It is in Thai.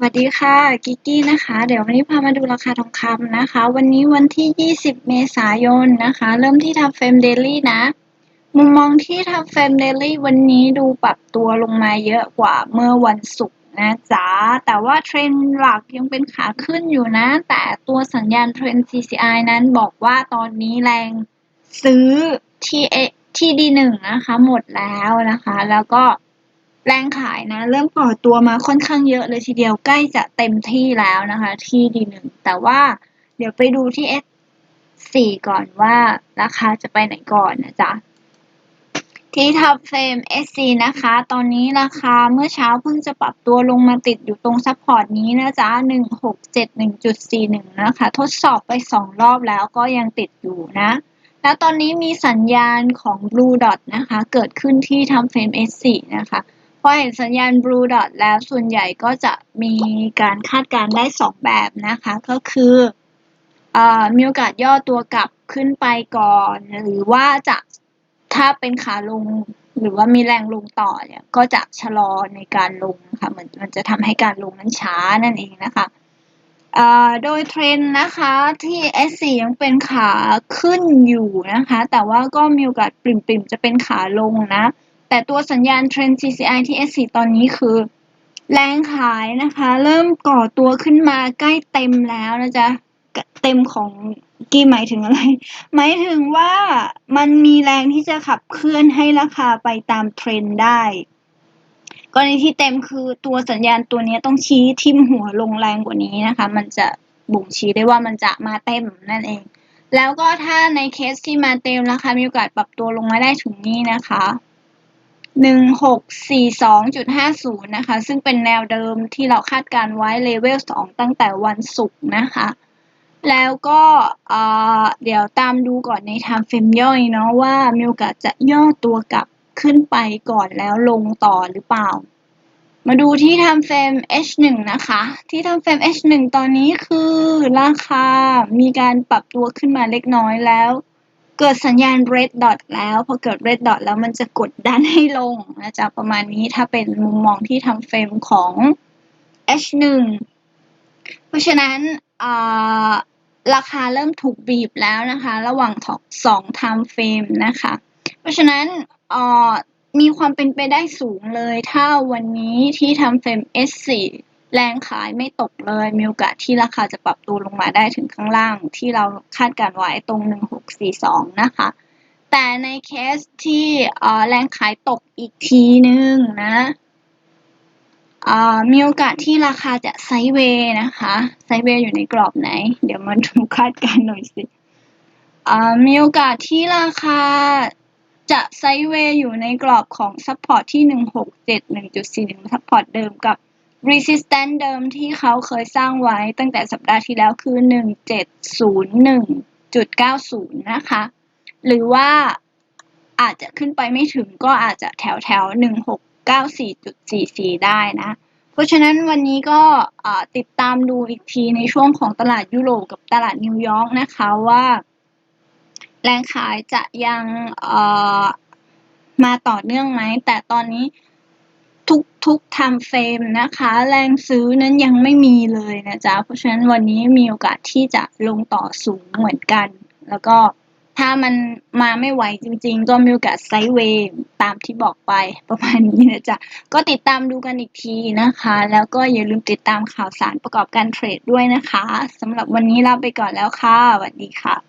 สวัสดีค่ะกิกกี้นะคะ เดี๋ยววันนี้พามาดูราคาทองคำนะคะ วันนี้วันที่ 20 เมษายนนะคะ เริ่มที่ทำเฟรมเดลี่นะ มุมมองที่ทำเฟรมเดลี่วันนี้ดูปรับตัวลงมาเยอะกว่าเมื่อวันศุกร์นะจ๊ะแต่ว่าเทรนด์หลักยังเป็นขาขึ้นอยู่นะ แต่ตัวสัญญาณเทรนด์ CCI นั้นบอกว่าตอนนี้แรงซื้อที่เอที่ดีหนึ่งนะคะ หมดแล้วนะคะ แล้วก็ แรงขายนะ เริ่มก่อตัวมาค่อนข้างเยอะเลยทีเดียวใกล้จะเต็มที่แล้วนะคะ ที่ดีหนึ่งแต่ว่าเดี๋ยวไปดูที่ S4 ก่อนว่าราคาจะไปไหนก่อนนะจ๊ะที่ทับเฟรม SC นะคะ ตอนนี้ราคาเมื่อเช้าเพิ่งจะปรับตัวลงมาติดอยู่ตรงซัพพอร์ตนี้นะจ๊ะ 1671.41 นะคะ ทดสอบไป 2 รอบแล้วก็ยังติดอยู่นะ แล้วตอนนี้มีสัญญาณของ Blue Dot นะคะ เกิดขึ้นที่ทำเฟรม S4 นะคะ พอเห็นสัญญาณ Blue Dot แล้วส่วนใหญ่ก็จะมีการคาดการณ์ได้ 2 แบบนะคะ ก็คืออมีโอกาสย่อตัวกลับขึ้นไปก่อน หรือว่าจะถ้าเป็นขาลงหรือว่ามีแรงลงต่อเนี่ยก็จะชะลอในการลงค่ะเหมือนมันจะทำให้การลงนั้นช้านั่นเองนะคะโดยเทรนนะคะที่ S4 ยังเป็นขาขึ้นอยู่นะคะ แต่ว่าก็มีโอกาสปริ่มๆ จะเป็นขาลงนะ แต่ตัวสัญญาณเทรนด์ CCI ที่ S4 ตอนนี้คือ แรงขายนะคะ เริ่มก่อตัวขึ้นมาใกล้เต็มแล้วนะจ๊ะ เต็มของกี่หมายถึงอะไร หมายถึงว่ามันมีแรงที่จะขับเคลื่อนให้ราคาไปตามเทรนด์ได้กรณีที่เต็มคือตัวสัญญาณตัวนี้ต้องชี้ทิ่มหัวลงแรงกว่านี้นะคะ มันจะบ่งชี้ได้ว่ามันจะมาเต็มนั่นเอง แล้วก็ถ้าในเคสที่มาเต็มราคามีโอกาสปรับตัวลงมาได้ถึงนี้นะคะ หนึ่งหกสี่สองจุดห้าศูนย์นะคะ ซึ่งเป็นแนวเดิมที่เราคาดการไว้เลเวลสองตั้งแต่วันศุกร์นะคะ แล้วก็เดี๋ยวตามดูก่อนในไทม์เฟรมย่อยเนาะว่ามีโอกาสจะย่อตัวกลับขึ้นไปก่อนแล้วลงต่อหรือเปล่า มาดูที่ทำเฟรม H1 นะคะ ที่ทำเฟรม H1 ตอนนี้คือราคามีการปรับตัวขึ้นมาเล็กน้อยแล้ว เกิดสัญญาณ red dot แล้ว พอเกิด red dot แล้วมันจะกดดันให้ลงนะจ๊ะประมาณนี้ถ้าเป็นมุมมองที่ทำเฟรมของ H1 เพราะฉะนั้นราคาเริ่มถูกบีบแล้วนะคะ ระหว่างสอง time frame นะคะ เพราะฉะนั้นมีความเป็นไปได้สูงเลย ถ้าวันนี้ที่ทำเฟรม S4 แรงขายไม่ตกเลย มีโอกาสที่ราคาจะปรับตัวลงมาได้ถึงข้างล่างที่เราคาดการไว้ตรง 642 นะคะ แต่ในเคสที่แรงขายตกอีกทีนึงนะมีโอกาสที่ราคาจะไซเวย์นะคะ ไซเวย์อยู่ในกรอบไหน เดี๋ยวมาดูคาดการหน่อยสิมีโอกาสที่ราคาจะไซเวย์อยู่ในกรอบของซัพพอร์ตที่ 167.1.41ซัพพอร์ตเดิมกับ resistance เดิมที่เขาเคยสร้างไว้ตั้งแต่สัปดาห์ที่แล้วคือ 1.90 นะคะ หรือว่าอาจจะขึ้นไปไม่ถึงก็อาจจะแถวแถว1694.44 ได้นะ เพราะฉะนั้นวันนี้ก็ติดตามดูอีกทีในช่วงของตลาดยุโรปกับตลาดนิวยอร์กนะคะว่า แรงขายจะยังมาต่อเนื่องไหม แต่ตอนนี้ ทุกทุกทำเฟรมนะคะ แรงซื้อนั้นยังไม่มีเลยนะจ๊ะ เพราะฉะนั้นวันนี้มีโอกาสที่จะลงต่อสูงเหมือนกัน แล้วก็ถ้ามันมาไม่ไหวจริงๆ ก็มีโอกาสไซด์เวย์ตามที่บอกไปประมาณนี้นะจ๊ะ ก็ติดตามดูกันอีกทีนะคะ แล้วก็อย่าลืมติดตามข่าวสารประกอบการเทรดด้วยนะคะสำหรับวันนี้ลาไปก่อนแล้วค่ะสวัสดีค่ะ